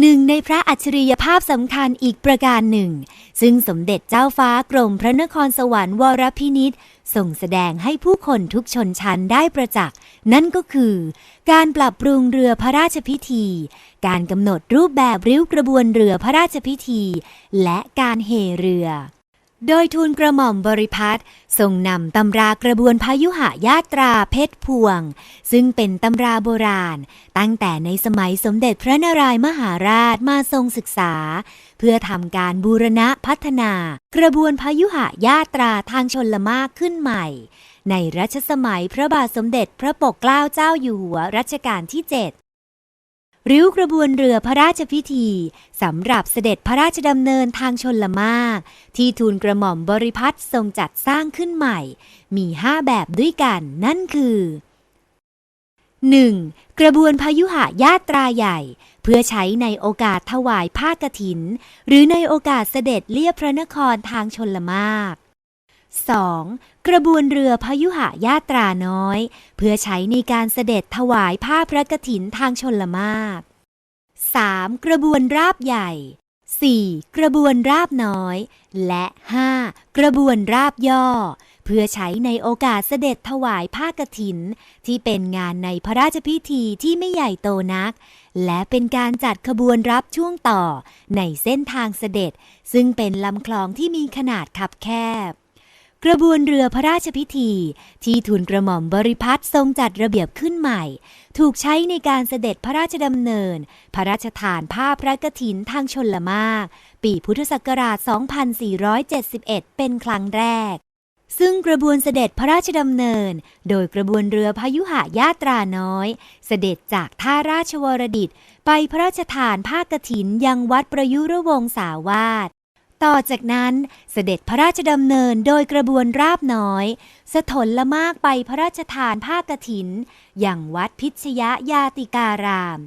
หนึ่งในพระอัจฉริยภาพสำคัญอีกประการหนึ่ง ซึ่งสมเด็จเจ้าฟ้ากรมพระนครสวรรค์วรพินิษส่งแสดงให้ผู้คนทุกชนชั้นได้ประจักษ์ นั่นก็คือ การปรับปรุงเรือพระราชพิธี การกำหนดรูปแบบริ้วกระบวนเรือพระราชพิธี และการเฮเรือ โดยทูลกระหม่อมบริพัตรทรงนำตำรากระบวนพายุหายาตราเพชรพวง ซึ่งเป็นตำราโบราณ ตั้งแต่ในสมัยสมเด็จพระนารายมหาราชมาทรงศึกษา เพื่อทำการบูรณะพัฒนา กระบวนพายุหายาตราทางชนละมากขึ้นใหม่ ในรัชสมัยพระบาทสมเด็จพระปกเกล้าเจ้าอยู่หัวรัชกาลที่ 7 ริ้วกระบวนเรือพระราชพิธีสำหรับเสด็จพระราชดำเนินทางชนละมาก ที่ทูลกระหม่อมบริพัตรทรงจัดสร้างขึ้นใหม่ มีห้าแบบด้วยกันนั่นคือ 1. กระบวนพายุหายาตราใหญ่ เพื่อใช้ในโอกาสถวายผ้ากฐิน หรือในโอกาสเสด็จเลียบพระนครทางชนละมาก 2. กระบวนเรือพยุหายาตราน้อย เพื่อใช้ในการเสด็จถวายผ้าพระกฐินทางชนละมาก 3. กระบวนราบใหญ่ 4. กระบวนราบน้อย และ 5. กระบวนราบย่อ เพื่อใช้ในโอกาสเสด็จถวายผ้ากฐิน ที่เป็นงานในพระราชพิธีที่ไม่ใหญ่โตนัก และเป็นการจัดขบวนรับช่วงต่อในเส้นทางเสด็จ ซึ่งเป็นลำคลองที่มีขนาดคับแคบ กระบวนเรือพระราชพิธี ที่ทูลกระหม่อมบริพัตรทรงจัดระเบียบขึ้นใหม่ ถูกใช้ในการเสด็จพระราชดำเนิน พระราชทานผ้าพระกฐินทางชนละมาก ปีพุทธศักราช 2471 เป็นครั้งแรก ซึ่งกระบวนเสด็จพระราชดำเนิน โดยกระบวนเรือพยุหายาตราน้อย เสด็จจากท่าราชวรดิต ไปพระราชทานผ้ากฐินยังวัดประยุรวงศาวาส ต่อจากนั้นเสด็จพระราชดำเนินโดยกระบวนราบน้อย สถนละมากไปพระราชทานผ้ากฐิน อย่างวัดพิชยยาติการาม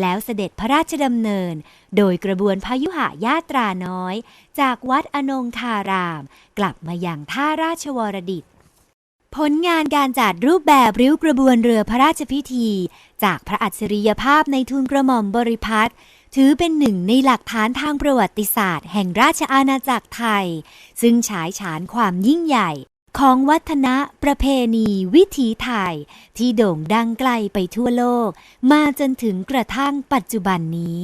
แล้วเสด็จพระราชดำเนิน โดยกระบวนพยุหายาตราน้อย จากวัดอนงคาราม กลับมาอย่างท่าราชวรดิตผลงานการจัดรูปแบบริ้วกระบวนเรือพระราชพิธี จากพระอัจฉริยภาพในทุนกระหม่อมบริพัตร ถือเป็นหนึ่งในหลักฐานทางประวัติศาสตร์ แห่งราชอาณาจักรไทย ซึ่งฉายฉานความยิ่งใหญ่ของวัฒนประเพณีวิถีไทย ที่โด่งดังไกลไปทั่วโลก มาจนถึงกระทั่งปัจจุบันนี้